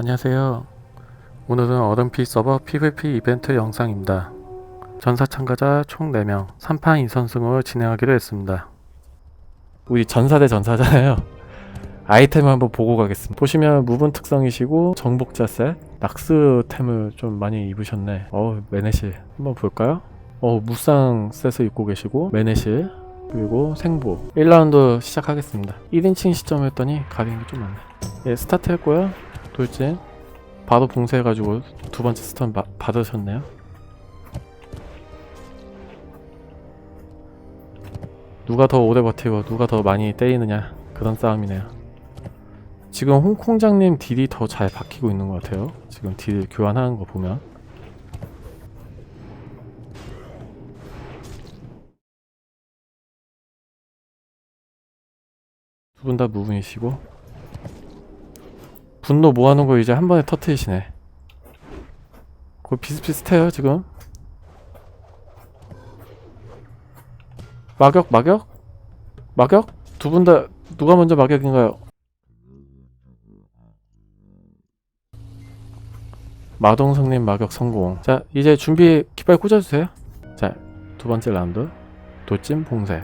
안녕하세요. 오늘은 얼음피 서버 PVP 이벤트 영상입니다. 전사 참가자 총 4명, 3판 2선승을 진행하기로 했습니다. 우리 전사 대 전사잖아요. 아이템을 한번 보고 가겠습니다. 보시면 무분 특성이시고 정복자 셋, 낙스템을 좀 많이 입으셨네. 어 메네실 한번 볼까요? 어 무쌍 셋을 입고 계시고 메네실 그리고 생보 1라운드 시작하겠습니다. 1인칭 시점이었더니 가리는 게 좀 많네. 예 스타트 했고요. 돌진 바로 봉쇄해가지고 두 번째 스턴 마- 받으셨네요. 누가 더 오래 버티고 누가 더 많이 때리느냐 그런 싸움이네요. 지금 홍콩장님 딜이 더 잘 박히고 있는 것 같아요. 지금 딜 교환하는 거 보면. 두 분 다 무분이시고 분노 모아놓은 거 이제 한 번에 터트리시네. 그거 비슷비슷해요 지금. 마격 마격 마격 두 분 다 누가 먼저 마격인가요? 마동성님 마격 성공. 자 이제 준비 깃발 꽂아주세요. 자 두 번째 라운드 도찜 봉쇄.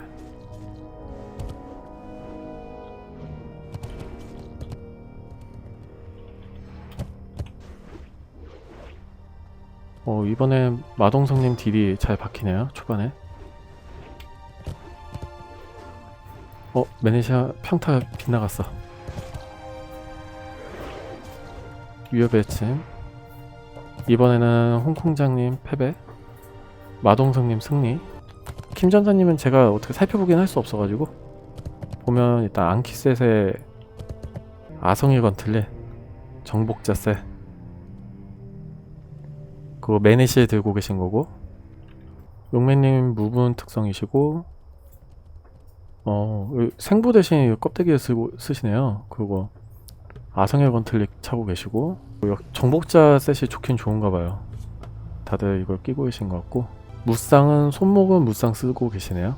어 이번에 마동성님 딜이 잘 박히네요 초반에. 어 매니샤 평타 빗나갔어. 위협의 침. 이번에는 홍콩장님 패배, 마동성님 승리. 김 전사님은 제가 어떻게 살펴보긴 할 수 없어가지고 보면 일단 앙키셋의 아성일 건 틀레, 정복자셋, 그거 매니시에 들고 계신 거고 용매님 무분 특성이시고 어이 생보 대신 이 껍데기를 쓰고 쓰시네요. 그거 아성일 건틀릭 차고 계시고 역- 정복자 셋이 좋긴 좋은가 봐요. 다들 이걸 끼고 계신 것 같고 무쌍은 손목은 무쌍 쓰고 계시네요.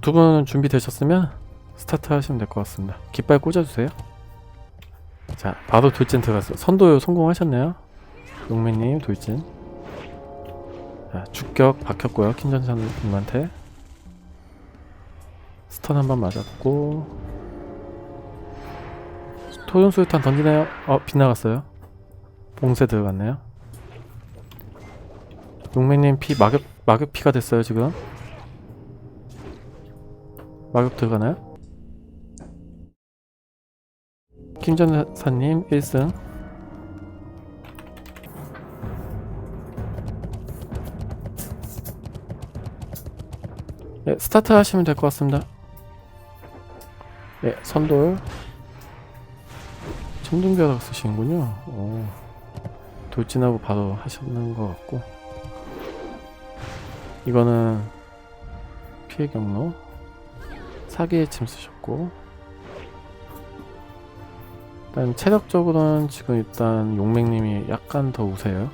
두 분 준비되셨으면 스타트 하시면 될 것 같습니다. 깃발 꽂아주세요. 자, 바로 돌진 들어갔어요. 선도 성공하셨네요. 용매님 돌진. 자, 주격 박혔고요. 킨전사님한테 스턴 한 번 맞았고 토용 수류탄 던지네요. 어, 빗나갔어요. 봉쇄 들어갔네요. 용매님 피 마격 마격 피가 됐어요 지금. 마격 들어가나요? 김전사님 1승. 네, 스타트 하시면 될 것 같습니다. 네, 선돌. 천둥벼락 쓰시는군요. 오. 돌진하고 바로 하시는 것 같고 이거는 피해 경로 사기의 침 쓰셨고 일단 체력적으로는 지금 일단 용맹님이 약간 더 우세요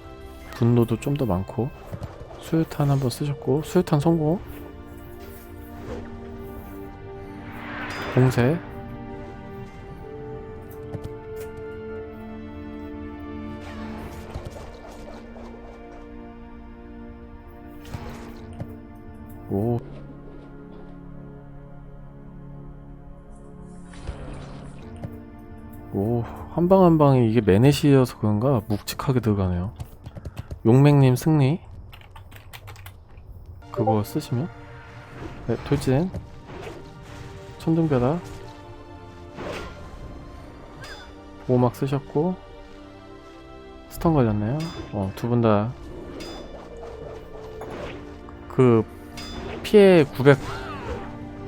분노도 좀 더 많고 수류탄 한번 쓰셨고 수류탄 성공 공세 오. 오, 한 방 한 방이 이게 매넷이어서 그런가 묵직하게 들어가네요. 용맹님 승리. 그거 쓰시면? 네, 돌진. 천둥벼락. 오막 쓰셨고. 스턴 걸렸네요. 어, 두 분 다. 그, 피해 900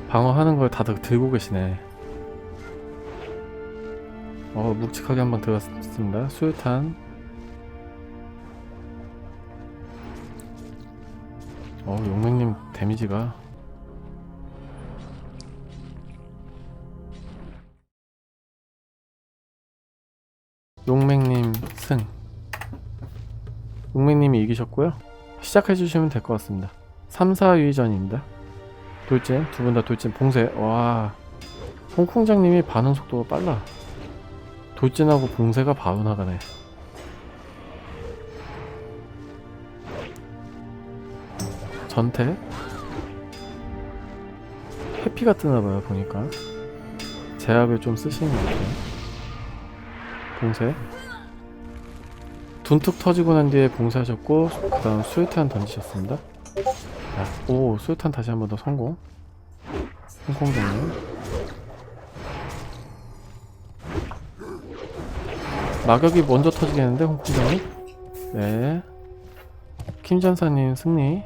방어하는 걸 다들 들고 계시네. 어, 묵직하게 한번 들어갔습니다. 수류탄. 어, 용맹님 데미지가. 용맹님 승. 용맹님이 이기셨고요. 시작해주시면 될 것 같습니다. 3, 4위전입니다. 돌진 두 분 다 돌진 봉쇄. 와. 홍콩장님이 반응 속도가 빨라. 돌진하고 봉쇄가 바로 나가네. 전태? 해피가 뜨나봐요 보니까. 제약을 좀 쓰시는 것 같아요. 봉쇄? 둔툭 터지고 난 뒤에 봉쇄하셨고 그 다음 수류탄 던지셨습니다. 자, 오 수류탄 다시 한 번 더 성공. 홍콩장님 마격이 먼저 터지겠는데 홍콩장님 네. 김전사님 승리.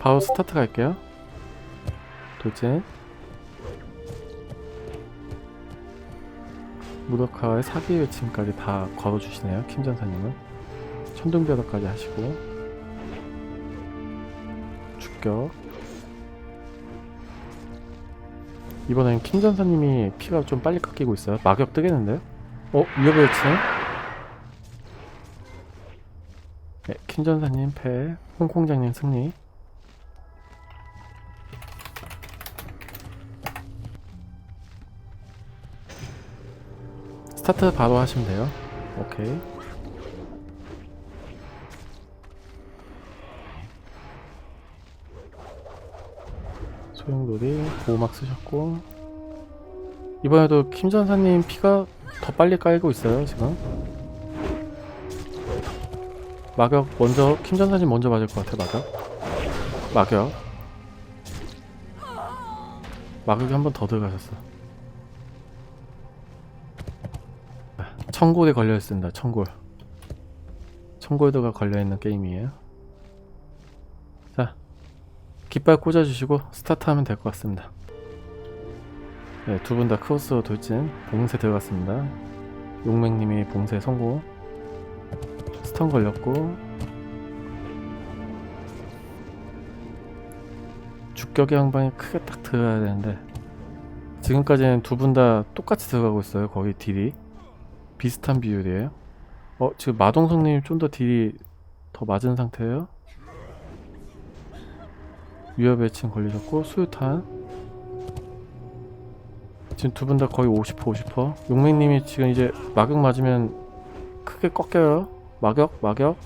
바로 스타트 갈게요. 돌진 무력화의 사기 외침까지 다 걸어주시네요 김 전사님은 천둥벼락까지 하시고 축격 이번엔 김전사님이 피가 좀 빨리 깎이고 있어요 마격 뜨겠는데요? 어? 위협의 외침 네, 킴전사님 패, 홍콩장님 승리. 스타트 바로 하시면 돼요. 오케이. 소용돌이 보호막 쓰셨고. 이번에도 킴 전사님 피가 더 빨리 깔고 있어요 지금. 마격 먼저 킴 전사님 먼저 맞을 것 같아 마격. 마격. 마격이 한 번 더 들어가셨어 청골에 걸려있습니다 청골. 청골드가 걸려있는 게임이에요. 자 깃발 꽂아주시고 스타트하면 될 것 같습니다. 네, 두 분 다 크로스 돌진 봉쇄 들어갔습니다. 용맹님이 봉쇄 성공. 스턴 걸렸고. 죽격의 한 방이 크게 딱 들어가야 되는데 지금까지는 두 분 다 똑같이 들어가고 있어요 거의 딜이 비슷한 비율이에요? 어 지금 마동석님 좀 더 딜이 더 맞은 상태예요? 위협 애칭 걸리셨고 수류탄. 지금 두 분 다 거의 50% 50% 용맹님이 지금 이제 마격 맞으면 크게 꺾여요. 마격 마격.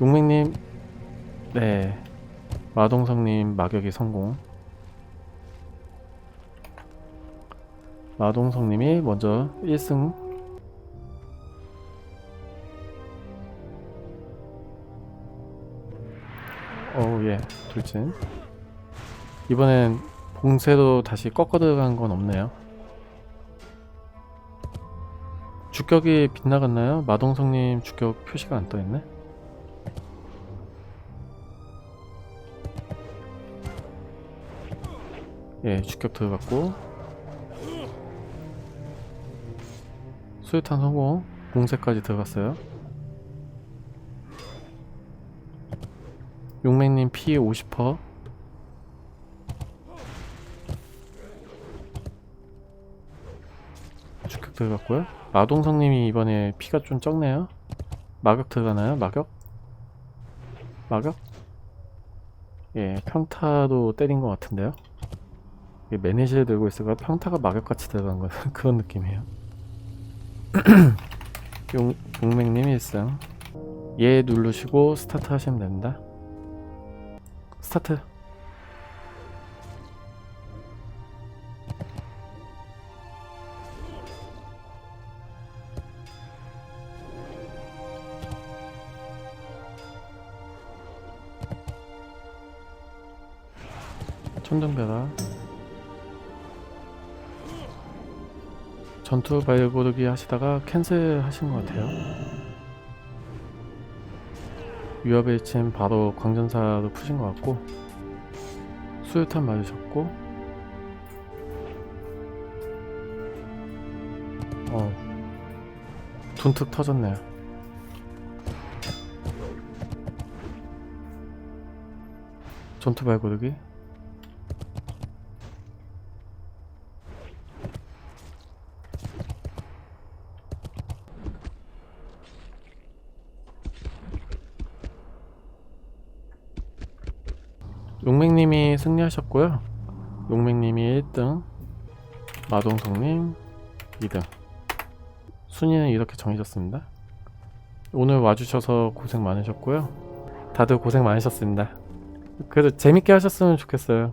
용맹님. 네. 마동석님 마격이 성공 마동석님이 먼저 1승 어우 예 돌진 이번엔 봉쇄도 다시 꺾어 들어간 건 없네요 주격이 빗나갔나요? 마동석님 주격 표시가 안 떠있네? 예, 주격 들어갔고 수류탄 성공 봉쇄까지 들어갔어요 용맹님 피50% 주격 들어갔고요 마동성님이 이번에 피가 좀 적네요. 마격 들어가나요? 마격? 마격? 예, 평타도 때린 것 같은데요. 이게 매니저를 들고 있어가 평타가 마격같이 들어간 거 그런 느낌이에요. 용, 용맹님이 있어요. 얘 누르시고 스타트 하시면 됩니다. 스타트. 천둥벼락 전투 발고르기 하시다가 캔슬 하신 것 같아요. 위협의 침 바로 광전사로 푸신 것 같고 수류탄 맞으셨고 어 둔툭 터졌네요. 전투 발고르기 용맹님이 승리하셨고요. 용맹님이 1등, 마동석님 2등. 순위는 이렇게 정해졌습니다. 오늘 와주셔서 고생 많으셨고요. 다들 고생 많으셨습니다. 그래도 재밌게 하셨으면 좋겠어요.